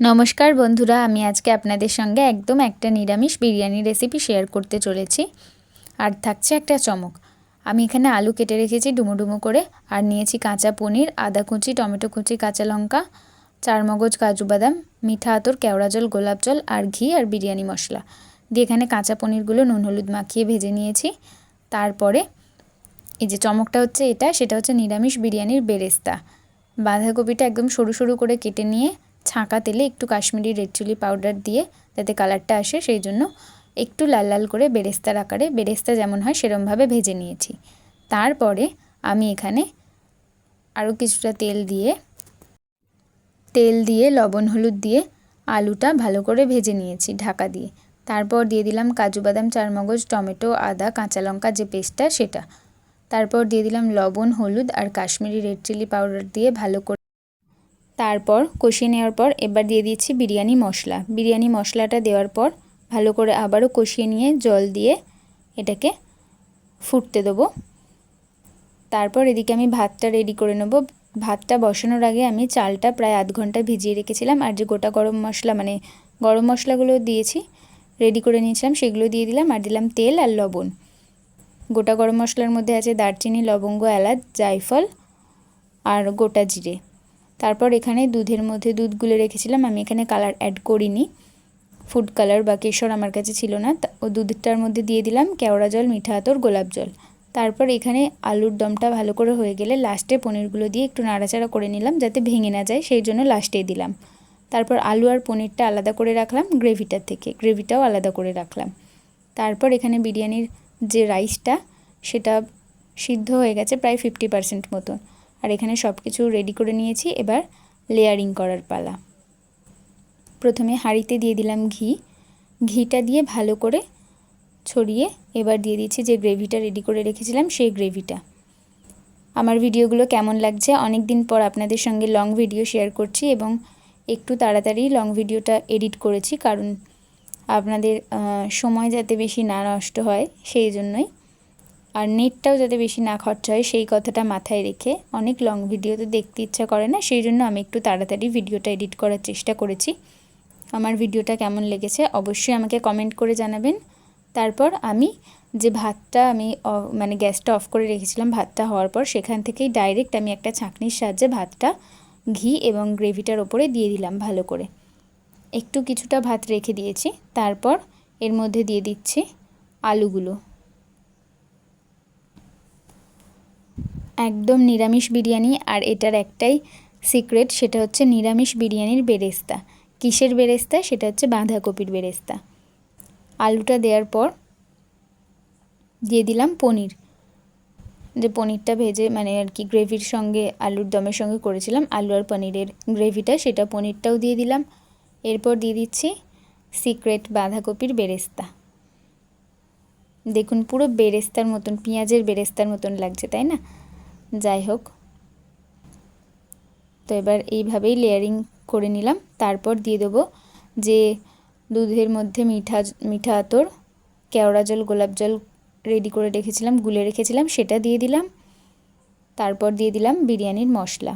নমস্কার বন্ধুরা, আমি আজকে আপনাদের সঙ্গে একদম একটা নিরামিষ বিরিয়ানি রেসিপি শেয়ার করতে চলেছি। আর থাকছে একটা চমক। আমি এখানে আলু কেটে রেখেছি ডুমো করে, আর নিয়েছি কাঁচা পনির, আদা কুচি, টমেটো কুচি, কাঁচা লঙ্কা, চার মগজ কাজু বাদাম, মিঠা আতর, কেওড়া জল, গোলাপ জল, আর ঘি আর বিরিয়ানি মশলা। দিয়ে এখানে কাঁচা পনিরগুলো নুন হলুদ মাখিয়ে ভেজে নিয়েছি। তারপরে এই যে চমকটা হচ্ছে এটা, সেটা হচ্ছে নিরামিষ বিরিয়ানির বেরেস্তা। বাঁধাকপিটা একদম সরু সরু করে কেটে নিয়ে ছাঁকা তেলে একটু কাশ্মীরি রেড চিলি পাউডার দিয়ে যাতে কালারটা আসে, সেই জন্য একটু লাল লাল করে বেরেস্তার আকারে, বেরেস্তা যেমন হয় সেরমভাবে ভেজে নিয়েছি। তারপরে আমি এখানে আরও কিছুটা তেল দিয়ে তেল দিয়ে লবণ, হলুদ দিয়ে আলুটা ভালো করে ভেজে নিয়েছি ঢাকা দিয়ে। তারপর দিয়ে দিলাম কাজু বাদাম, চারমগজ, টমেটো, আদা, কাঁচা লঙ্কা যে পেস্টটা সেটা। তারপর দিয়ে দিলাম লবণ, হলুদ আর কাশ্মীরি রেড চিলি পাউডার দিয়ে ভালো করে তারপর কষিয়ে নেওয়ার পর এবার দিয়ে দিচ্ছি বিরিয়ানি মশলা। বিরিয়ানি মশলাটা দেওয়ার পর ভালো করে আবারও কষিয়ে নিয়ে জল দিয়ে এটাকে ফুটতে দেবো। তারপর এদিকে আমি ভাতটা রেডি করে নেব। ভাতটা বসানোর আগে আমি চালটা প্রায় আধ ঘণ্টা ভিজিয়ে রেখেছিলাম আর যে গোটা গরম মশলা মানে গরম মশলাগুলো দিয়েছি রেডি করে নিয়েছিলাম, সেগুলো দিয়ে দিলাম আর দিলাম তেল আর লবণ। গোটা গরম মশলার মধ্যে আছে দারচিনি, লবঙ্গ, এলাচ, জায়ফল আর গোটা জিরে। তারপর এখানে দুধের মধ্যে দুধ গুলে রেখেছিলাম। আমি এখানে কালার অ্যাড করিনি। ফুড কালার বা কেশর আমার কাছে ছিল না। ও দুধটার মধ্যে দিয়ে দিলাম কেওড়া জল, মিঠা আতর, গোলাপ জল। তারপর এখানে আলুর দমটা ভালো করে হয়ে গেলে লাস্টে পনিরগুলো দিয়ে একটু নাড়াচাড়া করে নিলাম যাতে ভেঙে না যায়, সেই জন্য লাস্টে দিলাম। তারপর আলু আর পনিরটা আলাদা করে রাখলাম গ্রেভিটার থেকে। গ্রেভিটাও আলাদা করে রাখলাম। তারপর এখানে বিরিয়ানির যে রাইসটা সেটা সিদ্ধ হয়ে গেছে প্রায় ফিফটি পার্সেন্ট মতন। আর এখানে সব কিছু রেডি করে নিয়েছি। এবার লেয়ারিং করার পালা। প্রথমে হাঁড়িতে দিয়ে দিলাম ঘি। ঘিটা দিয়ে ভালো করে ছড়িয়ে এবার দিয়ে দিচ্ছি যে গ্রেভিটা রেডি করে রেখেছিলাম, সেই গ্রেভিটা আমার ভিডিওগুলো কেমন লাগছে? অনেক দিন পর আপনাদের সঙ্গে লং ভিডিও শেয়ার করছি এবং একটু তাড়াতাড়ি লং ভিডিওটা এডিট করেছি, কারণ আপনাদের সময় যাতে বেশি না নষ্ট হয়, সেই জন্যই। আর নেটটাও যাতে বেশি না খরচা হয়, সেই কথাটা মাথায় রেখে অনেক লং ভিডিও তো দেখতে ইচ্ছা করে না, সেই জন্য আমি একটু তাড়াতাড়ি ভিডিওটা এডিট করার চেষ্টা করেছি। আমার ভিডিওটা কেমন লেগেছে অবশ্যই আমাকে কমেন্ট করে জানাবেন। তারপর আমি যে ভাতটা আমি মানে গ্যাসটা অফ করে রেখেছিলাম, ভাতটা হওয়ার পর সেখান থেকেই ডাইরেক্ট আমি একটা ছাঁকনির সাহায্যে ভাতটা ঘি এবং গ্রেভিটার ওপরে দিয়ে দিলাম ভালো করে। একটু কিছুটা ভাত রেখে দিয়েছি, তারপর এর মধ্যে দিয়ে দিচ্ছি আলুগুলো। একদম নিরামিষ বিরিয়ানি আর এটার একটাই সিক্রেট সেটা হচ্ছে নিরামিষ বিরিয়ানির বেরেস্তা। কিসের বেরেস্তা? সেটা হচ্ছে বাঁধাকপির বেরেস্তা। আলুটা দেওয়ার পর দিয়ে দিলাম পনির। যে পনিরটা ভেজে মানে আর কি গ্রেভির সঙ্গে, আলুর দমের সঙ্গে করেছিলাম, আলু আর পনিরের গ্রেভিটা, সেটা পনিরটাও দিয়ে দিলাম। এরপর দিয়ে দিচ্ছি সিক্রেট বাঁধাকপির বেরেস্তা। দেখুন পুরো বেরেস্তার মতন, পেঁয়াজের বেরেস্তার মতন লাগছে, তাই না? যাই হোক। তো এবার এইভাবেই লেয়ারিং করে নিলাম। তারপর দিয়ে দেবো যে দুধের মধ্যে মিঠা মিঠা আতর, কেওড়া জল, গোলাপ জল রেডি করে রেখেছিলাম, গুলে রেখেছিলাম, সেটা দিয়ে দিলাম। তারপর দিয়ে দিলাম বিরিয়ানির মশলা।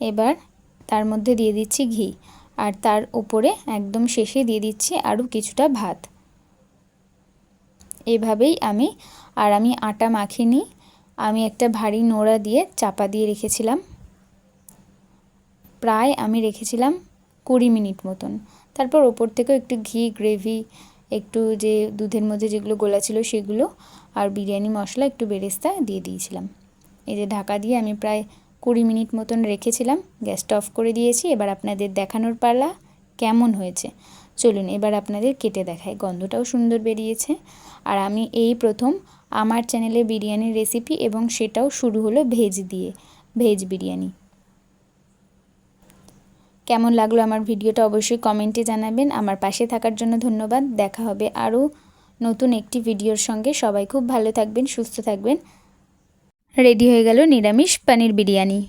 এবার তার মধ্যে দিয়ে দিচ্ছি ঘি। আর তার উপরে একদম শেষে দিয়ে দিচ্ছি আরও কিছুটা ভাত। এভাবেই আমি, আর আমি আটা মাখিনি, আমি একটা ভারী নোড়া দিয়ে চাপা দিয়ে রেখেছিলাম। প্রায় আমি রেখেছিলাম কুড়ি মিনিট মতন। তারপর ওপর থেকেও একটু ঘি, গ্রেভি, একটু যে দুধের মধ্যে যেগুলো গোলা ছিল সেগুলো, আর বিরিয়ানি মশলা একটু বেরেস্তা দিয়ে দিয়েছিলাম। এই যে ঢাকা দিয়ে আমি প্রায় কুড়ি মিনিট মতন রেখেছিলাম, গ্যাসটা অফ করে দিয়েছি। এবার আপনাদের দেখানোর পালা কেমন হয়েছে। চলুন এবার আপনাদের কেটে দেখায় গন্ধটাও সুন্দর বেরিয়েছে। আর আমি এই প্রথম আমার চ্যানেলে বিরিয়ানির রেসিপি এবং সেটাও শুরু হলো ভেজ দিয়ে, ভেজ বিরিয়ানি। কেমন লাগল আমার ভিডিওটা অবশ্যই কমেন্টে জানাবেন। আমার পাশে থাকার জন্য ধন্যবাদ। দেখা হবে আরও নতুন একটি ভিডিওর সঙ্গে। সবাই খুব ভালো থাকবেন, সুস্থ থাকবেন। রেডি হয়ে গেল নিরামিষ পানির বিরিয়ানি।